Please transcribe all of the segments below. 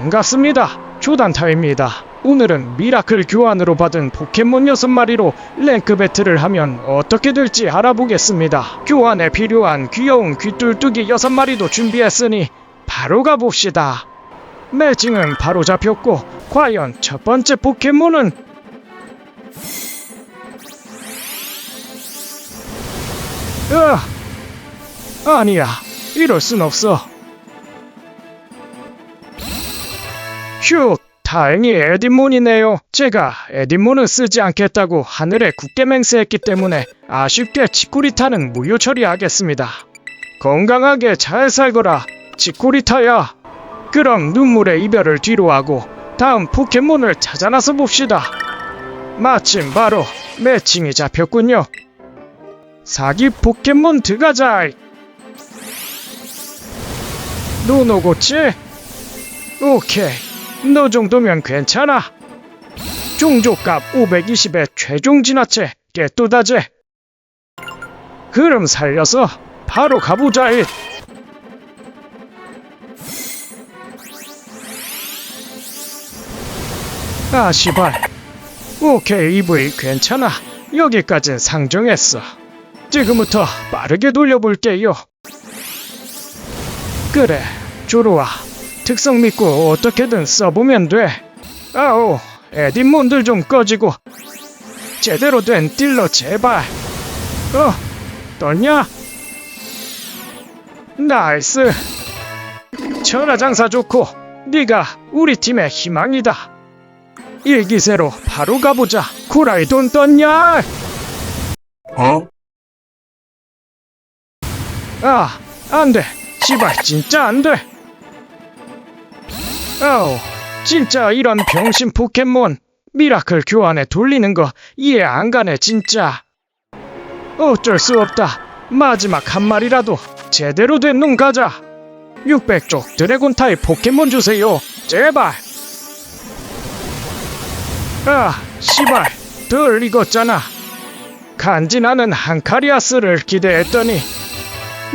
반갑습니다. 조단타입니다. 오늘은 미라클 교환으로 받은 포켓몬 6마리로 랭크 배틀을 하면 어떻게 될지 알아보겠습니다. 교환에 필요한 귀여운 귀뚫뚜기 6마리도 준비했으니 바로 가봅시다. 매칭은 바로 잡혔고 과연 첫 번째 포켓몬은 으 아니야 이럴 순 없어 휴 다행히 에딘몬이네요. 제가 에딘몬은 쓰지 않겠다고 하늘에 굳게 맹세했기 때문에 아쉽게 치쿠리타는 무효 처리하겠습니다. 건강하게 잘 살거라 치쿠리타야. 그럼 눈물의 이별을 뒤로하고 다음 포켓몬을 찾아 나서 봅시다. 마침 바로 매칭이 잡혔군요. 사기 포켓몬 드가자이. 노노고치? 오케이 너 정도면 괜찮아. 종족값 520에 최종 진화체 깨뚜다제. 그럼 살려서 바로 가보자 잇 아 시발. 오케이 EV 괜찮아. 여기까진 상정했어. 지금부터 빠르게 돌려볼게요. 그래 조로와 특성 믿고 어떻게든 써보면 돼. 아오 에딘몬들 좀 꺼지고. 제대로 된 딜러 제발. 어 떴냐? 나이스. 천하장사 좋고 네가 우리 팀의 희망이다. 일기세로 바로 가보자. 쿠라이 돈 떴냐? 어? 아, 안 돼. 씨발, 진짜 안 돼. 아우, 진짜 이런 병신 포켓몬 미라클 교환에 돌리는 거 이해 안 가네, 진짜. 어쩔 수 없다. 마지막 한 마리라도 제대로 된놈 가자. 600쪽 드래곤 타입 포켓몬 주세요. 제발. 아, 씨발, 덜 익었잖아. 간지 나는 한카리아스를 기대했더니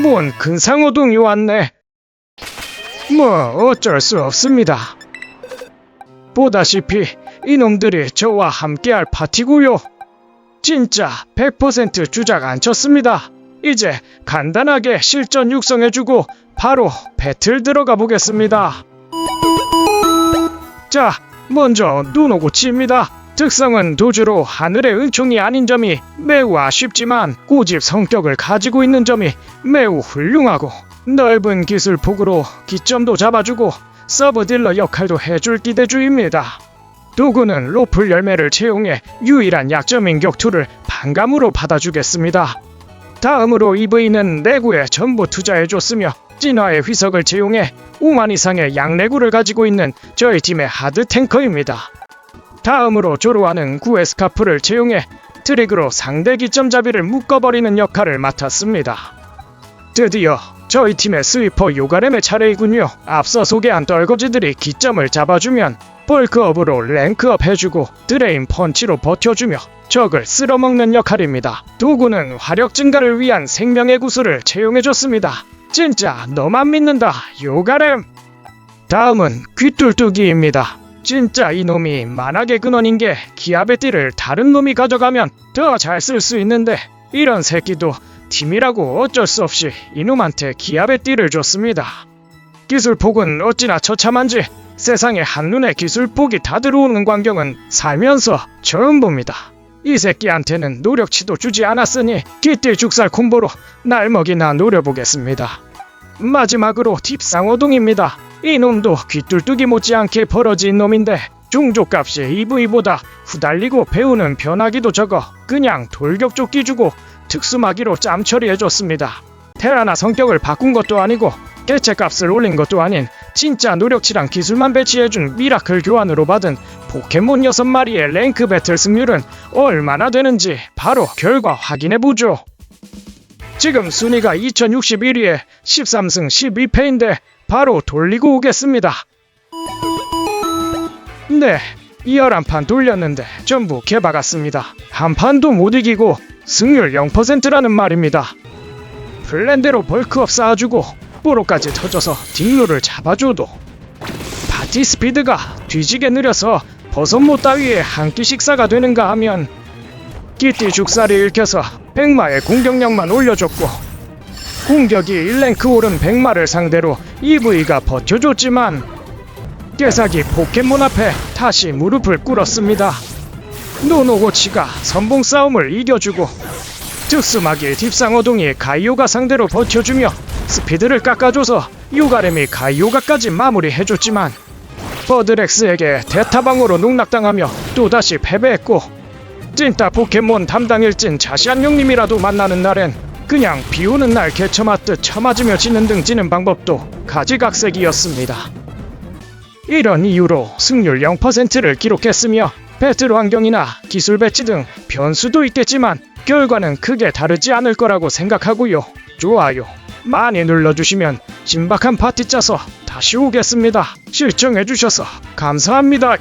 뭔 근상어동이 왔네. 뭐 어쩔 수 없습니다. 보다시피 이놈들이 저와 함께할 파티고요. 진짜 100% 주작 안 쳤습니다. 이제 간단하게 실전 육성해주고 바로 배틀 들어가 보겠습니다. 자, 먼저 눈 오고 치입니다. 특성은 도주로 하늘의 은총이 아닌 점이 매우 아쉽지만 고집 성격을 가지고 있는 점이 매우 훌륭하고 넓은 기술 폭으로 기점도 잡아주고 서브 딜러 역할도 해줄 기대주입니다. 도구는 로플 열매를 채용해 유일한 약점인 격투를 반감으로 받아주겠습니다. 다음으로 EV는 내구에 전부 투자해줬으며 진화의 휘석을 채용해 5만 이상의 양내구를 가지고 있는 저희 팀의 하드 탱커입니다. 다음으로 조로와는 구에스카프를 채용해 트릭으로 상대 기점 잡이를 묶어버리는 역할을 맡았습니다. 드디어 저희 팀의 스위퍼 요가렘의 차례이군요. 앞서 소개한 떨거지들이 기점을 잡아주면 벌크업으로 랭크업 해주고 드레인 펀치로 버텨주며 적을 쓸어먹는 역할입니다. 도구는 화력 증가를 위한 생명의 구슬을 채용해줬습니다. 진짜 너만 믿는다 요가렘 다음은 귀뚫뚜기입니다. 진짜 이놈이 만악의 근원인 게 기압의 띠를 다른 놈이 가져가면 더 잘 쓸 수 있는데 이런 새끼도 팀이라고 어쩔 수 없이 이놈한테 기압의 띠를 줬습니다. 기술폭은 어찌나 처참한지 세상에 한눈에 기술폭이 다 들어오는 광경은 살면서 처음 봅니다. 이 새끼한테는 노력치도 주지 않았으니 기띠 죽살 콤보로 날 먹이나 노려보겠습니다. 마지막으로 팁상어동입니다. 이놈도 귀뚫뚜기 못지않게 벌어진 놈인데 중족값이 EV보다 후달리고 배우는 변화기도 적어 그냥 돌격조끼 주고 특수마기로 짬 처리해줬습니다. 테라나 성격을 바꾼 것도 아니고 개체값을 올린 것도 아닌 진짜 노력치랑 기술만 배치해준 미라클 교환으로 받은 포켓몬 6마리의 랭크 배틀 승률은 얼마나 되는지 바로 결과 확인해보죠. 지금 순위가 2061위에 13승 12패인데 바로 돌리고 오겠습니다. 네, 21판 돌렸는데 전부 개박았습니다. 한 판도 못 이기고 승률 0%라는 말입니다. 플랜대로 벌크업 쌓아주고 뽀로까지 터져서 딩로를 잡아줘도 파티 스피드가 뒤지게 느려서 버섯 못 따위에 한 끼 식사가 되는가 하면 기띠 죽살이 읽혀서 백마의 공격력만 올려줬고 공격이 1랭크 오른 백마를 상대로 EV가 버텨줬지만 깨삭이 포켓몬 앞에 다시 무릎을 꿇었습니다. 노노고치가 선봉 싸움을 이겨주고 특수마기 딥상어동이 가이오가 상대로 버텨주며 스피드를 깎아줘서 요가렘이 가이오가까지 마무리해줬지만 버드렉스에게 대타방으로 농락당하며 또다시 패배했고 찐따 포켓몬 담당 일진 자시안 형님이라도 만나는 날엔 그냥 비오는 날 개쳐맞듯 쳐맞으며 지는 등 지는 방법도 가지각색이었습니다. 이런 이유로 승률 0%를 기록했으며 배틀 환경이나 기술 배치 등 변수도 있겠지만 결과는 크게 다르지 않을 거라고 생각하고요. 좋아요. 많이 눌러주시면 신박한 파티 짜서 다시 오겠습니다. 시청해주셔서 감사합니다.